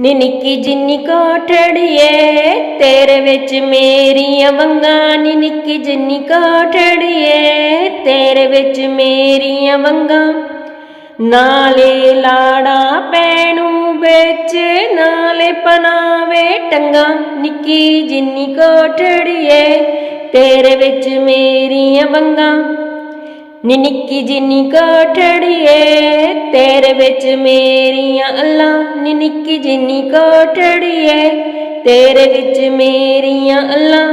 ਨੀ ਨਿੱਕੀ ਜਿੰਨੀ ਕੋਠੜੀਏ, ਤੇਰੇ ਵਿੱਚ ਮੇਰੀਆਂ ਵੰਗਾਂ ਨੀ ਨਿੱਕੀ ਜਿੰਨੀ ਕੋਠੜੀਏ, ਤੇਰੇ ਵਿੱਚ ਮੇਰੀਆਂ ਵੰਗਾਂ। ਨਾਲੇ ਲਾੜਾ ਪੈਣੂ ਵਿੱਚ, ਨਾਲੇ ਪਨਾਵੇ ਟੰਗਾ। ਨਿੱਕੀ ਜਿੰਨੀ ਕੋਠੜੀਏ, ਤੇਰੇ ਵਿੱਚ ਮੇਰੀਆਂ ਵੰਗਾਂ। ਨੀ ਨਿੱਕੀ ਜਿੰਨੀ ਕੋਠੜੀਏ ਤੇਰੇ ਵਿੱਚ ਮੇਰੀਆਂ ਅੱਲਾ, ਨੀ ਨਿੱਕੀ ਜਿੰਨੀ ਕੋਠੜੀਏ ਤੇਰੇ ਵਿੱਚ ਮੇਰੀਆਂ ਅੱਲਾ,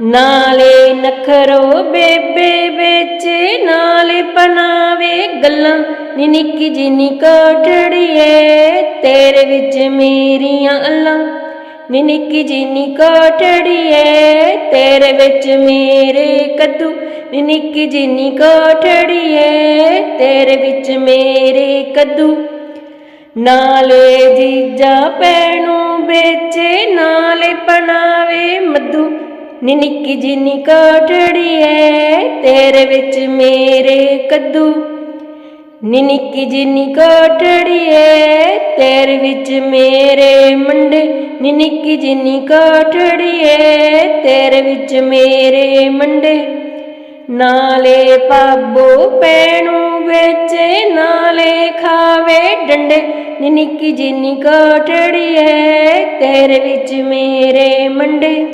ਨਾਲੇ ਨਖਰੋ ਬੇਬੇ ਵਿੱਚ, ਨਾਲੇ ਪਨਾਵੇ ਗੱਲਾਂ, ਨੀ ਨਿੱਕੀ ਜਿੰਨੀ ਕੋਠੜੀਏ ਤੇਰੇ ਵਿੱਚ ਮੇਰੀਆਂ ਅੱਲਾ, ਨੀ ਨਿੱਕੀ ਜਿੰਨੀ ਕੋਠੜੀਏ ਤੇਰੇ ਵਿੱਚ ਮੇਰੇ ਕੱਦੂ ਨਿੱਕੀ ਜਿੰਨੀ ਕੋਠੜੀਏ ਤੇਰੇ ਵਿੱਚ ਮੇਰੇ ਕੱਦੂ। ਨਾਲੇ ਜੀਜਾ ਪੈਣੂ ਵੇਚੇ, ਨਾਲੇ ਪਨਾਵੇ ਮੱਦੂ ਨੀ ਨਿੱਕੀ ਜਿੰਨੀ ਕੋਠੜੀਏ ਤੇਰੇ ਵਿੱਚ ਮੇਰੇ ਕੱਦੂ। ਨੀ ਨਿੱਕੀ ਜਿੰਨੀ ਕੋਠੜੀਏ ਤੇਰੇ ਵਿੱਚ ਮੇਰੇ ਮੰਡੇ। ਨੀ ਨਿੱਕੀ ਜਿੰਨੀ ਕੋਠੜੀਏ ਤੇਰੇ ਵਿੱਚ ਮੇਰੇ ਮੰਡੇ। ਨਾਲੇ ਪਾਬੋ ਪੈਣੂ ਵੇਚੇ ਨਾਲੇ ਖਾਵੇ ਡੰਡੇ। ਨੀ ਨਿੱਕੀ ਜਿੰਨੀ ਕੋਠੜੀਏ ਤੇਰੇ ਵਿੱਚ ਮੇਰੇ ਮੰਡੇ।